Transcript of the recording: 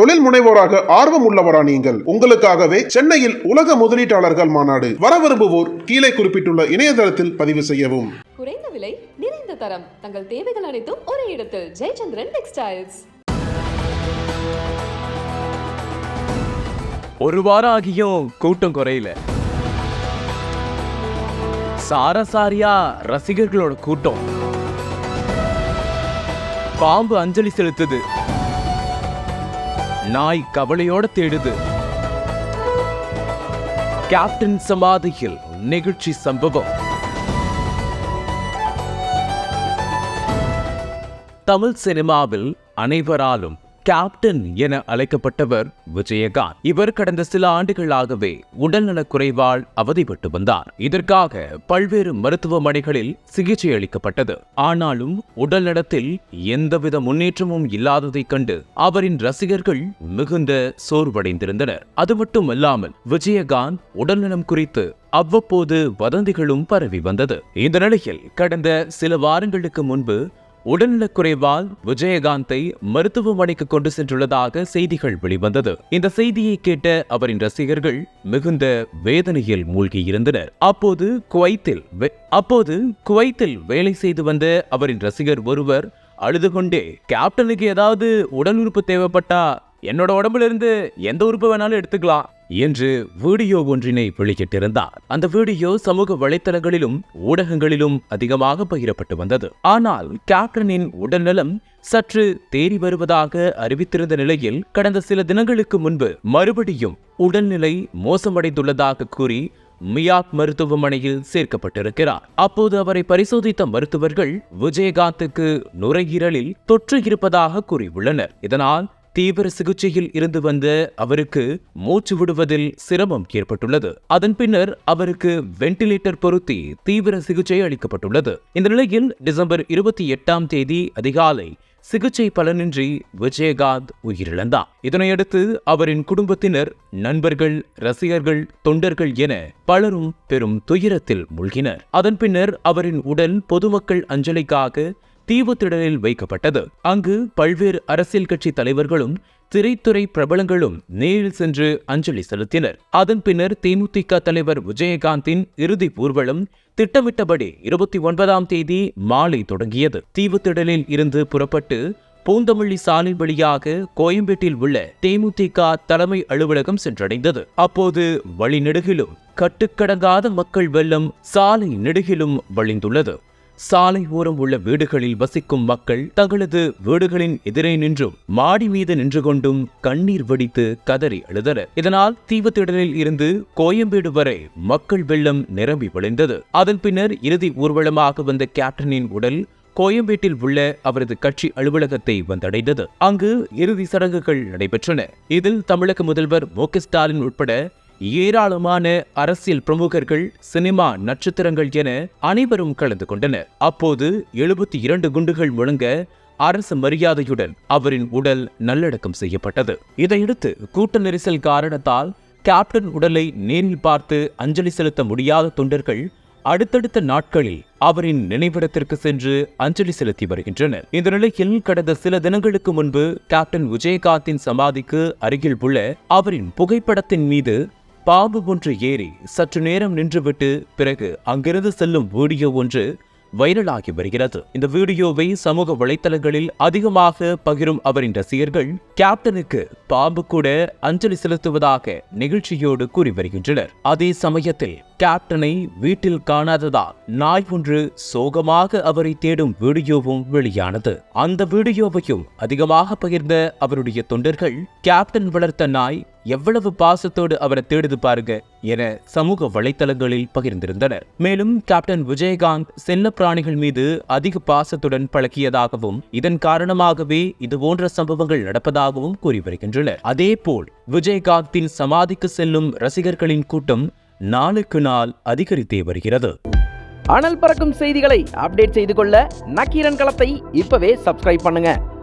தொழில் முனைவோராக ஆர்வம் உள்ளவரா நீங்கள். உங்களுக்காகவே சென்னையில் உலக முதலீட்டாளர்கள் மாநாடு வர விரும்புவோர் கீழே குறிப்பிட்டுள்ள இணையதளத்தில் பதிவு செய்யவும். குறைந்த விலை நிறைந்த தரம். தங்கள் தேவைகள் அனைத்தும் ஒரே இடத்தில். ஜெயச்சந்திரன் டெக்ஸ்டைல்ஸ். ஒரு வாரம் ஆகியும் கூட்டம் குறையல. சாரசாரியா ரசிகர்களோட கூட்டம். பாம்பு அஞ்சலி செலுத்துது. நாய் கவலையோட தேடுது. கேப்டன் சமாதியில் நிகழ்ச்சி சம்பவம். தமிழ் சினிமாவில் அனைவராலும் கேப்டன் என அழைக்கப்பட்டவர் விஜயகாந்த். இவர் கடந்த சில ஆண்டுகளாகவே உடல்நலக் குறைவால் அவதிப்பட்டு வந்தார். இதற்காக பல்வேறு மருத்துவமனைகளில் சிகிச்சை அளிக்கப்பட்டது. ஆனாலும் உடல்நலத்தில் எந்தவித முன்னேற்றமும் இல்லாததைக் கண்டு அவரின் ரசிகர்கள் மிகுந்த சோர்வடைந்திருந்தனர். அது மட்டுமல்லாமல் விஜயகாந்த் உடல்நலம் குறித்து அவ்வப்போது வதந்திகளும் பரவி வந்தது. இந்த நிலையில் கடந்த சில வாரங்களுக்கு முன்பு உடல்நலக்குறைவால் விஜயகாந்தை மருத்துவமனைக்கு கொண்டு சென்றுள்ளதாக செய்திகள் வெளிவந்தது. இந்த செய்தியை கேட்ட அவரின் ரசிகர்கள் மிகுந்த வேதனையில் மூழ்கியிருந்தனர். அப்போது குவைத்தில் அப்போது குவைத்தில் வேலை செய்து வந்த அவரின் ரசிகர் ஒருவர் அழுது கொண்டே கேப்டனுக்கு ஏதாவது உடல் உறுப்பு தேவைப்பட்டா என்னோட உடம்பிலிருந்து எந்த உறுப்பு வேணாலும் எடுத்துக்கலாம் என்று வீடியோ ஒன்றினை வெளியிட்டிருந்தார். அந்த வீடியோ சமூக வலைத்தளங்களிலும் ஊடகங்களிலும் அதிகமாக பகிரப்பட்டு வந்தது. ஆனால் கேப்டனின் உடல்நலம் சற்று தேறி வருவதாக அறிவித்திருந்த நிலையில் கடந்த சில தினங்களுக்கு முன்பு மறுபடியும் உடல்நிலை மோசமடைந்துள்ளதாக கூறி மியாக் மருத்துவமனையில் சேர்க்கப்பட்டிருக்கிறார். அப்போது அவரை பரிசோதித்த மருத்துவர்கள் விஜயகாந்துக்கு நுரையீரலில் தொற்று இருப்பதாக கூறியுள்ளனர். இதனால் தீவிர சிகிச்சையில் இருந்து வந்த அவருக்கு மூச்சு விடுவதில் சிரமம் ஏற்பட்டுள்ளது. அதன் பின்னர் அவருக்கு வென்டிலேட்டர் பொருத்தி தீவிர சிகிச்சை அளிக்கப்பட்டுள்ளது. இந்த நிலையில் டிசம்பர் இருபத்தி எட்டாம் தேதி அதிகாலை சிகிச்சை பலனின்றி விஜயகாந்த் உயிரிழந்தார். இதனையடுத்து அவரின் குடும்பத்தினர் நண்பர்கள் ரசிகர்கள் தொண்டர்கள் என பலரும் பெரும் துயரத்தில் மூழ்கினர். அதன் பின்னர் அவரின் உடல் பொதுமக்கள் அஞ்சலிக்காக தீவுத்திடலில் வைக்கப்பட்டது. அங்கு பல்வேறு அரசியல் கட்சி தலைவர்களும் திரைத்துறை பிரபலங்களும் நேரில் சென்று அஞ்சலி செலுத்தினர். அதன் பின்னர் தேமுதிக தலைவர் விஜயகாந்தின் இறுதி ஊர்வலம் திட்டமிட்டபடி இருபத்தி ஒன்பதாம் தேதி மாலை தொடங்கியது. தீவுத்திடலில் இருந்து புறப்பட்டு பூந்தமல்லி சாலை வழியாக கோயம்பேட்டில் உள்ள தேமுதிக தலைமை அலுவலகம் சென்றடைந்தது. அப்போது வழிநெடுகிலும் கட்டுக்கடங்காத மக்கள் வெள்ளம் சாலை நெடுகிலும் வழிந்துள்ளது. சாலை ஓரம் உள்ள வீடுகளில் வசிக்கும் மக்கள் தங்களது வீடுகளின் எதிரே நின்றும் மாடி மீது நின்று கொண்டும் கண்ணீர் வடித்து கதறி அழுதனர். இதனால் தீவுத்திடலில் இருந்து கோயம்பேடு வரை மக்கள் வெள்ளம் நிரம்பி விளைந்தது அதன் பின்னர் இறுதி ஊர்வலமாக வந்த கேப்டனின் உடல் கோயம்பேட்டில் உள்ள அவரது கட்சி அலுவலகத்தை வந்தடைந்தது. அங்கு இறுதி சடங்குகள் நடைபெற்றன. இதில் தமிழக முதல்வர் மு ஸ்டாலின் உட்பட ஏராளமான அரசியல் பிரமுகர்கள் சினிமா நட்சத்திரங்கள் என அனைவரும் கலந்து கொண்டனர். அப்போது எழுபத்தி இரண்டு குண்டுகள் முழங்க அரசு மரியாதையுடன் அவரின் உடல் நல்லடக்கம் செய்யப்பட்டது. இதையடுத்து கூட்ட நெரிசல் காரணத்தால் கேப்டன் உடலை நேரில் பார்த்து அஞ்சலி செலுத்த முடியாத தொண்டர்கள் அடுத்தடுத்த நாட்களில் அவரின் நினைவிடத்திற்கு சென்று அஞ்சலி செலுத்தி வருகின்றனர். இந்த நிலையில் கடந்த சில தினங்களுக்கு முன்பு கேப்டன் விஜயகாந்தின் சமாதிக்கு அருகில் உள்ள அவரின் புகைப்படத்தின் மீது பாம்பு ஒன்று ஏறி சற்று நேரம் நின்றுவிட்டு பிறகு அங்கிருந்து செல்லும் வீடியோ ஒன்று வைரலாகி வருகிறது. இந்த வீடியோவை சமூக வலைத்தளங்களில் அதிகமாக பகிரும் அவரின் ரசிகர்கள் கேப்டனுக்கு பாம்பு கூட அஞ்சலி செலுத்துவதாக நிகழ்ச்சியோடு கூறி வருகின்றனர். அதே சமயத்தில் கேப்டனை வீட்டில் காணாததால் நாய் ஒன்று சோகமாக அவரை தேடும் வீடியோவும் வெளியானது. அந்த வீடியோவையும் அதிகமாக பகிர்ந்த அவருடைய தொண்டர்கள் கேப்டன் வளர்த்த நாய் எவ்வளவு பாசத்தோடு அவரை தேடுது பாருங்க என சமூக வலைதளங்களில் பகிர்ந்திருந்தனர். மேலும் கேப்டன் விஜயகாந்த் செல்ல பிராணிகள் மீது அதிக பாசத்துடன் பழக்கியதாகவும் இதன் காரணமாகவே இது போன்ற சம்பவங்கள் நடப்பதாகவும் கூறி வருகின்றனர். அதேபோல் விஜயகாந்தின் சமாதிக்கு செல்லும் ரசிகர்களின் கூட்டம் நாளுக்கு நாள் அதிகரித்தே வருகிறது. அனல் பறக்கும் செய்திகளை அப்டேட் செய்து கொள்ள நக்கீரன் களத்தை இப்பவே சப்ஸ்கிரைப் பண்ணுங்க.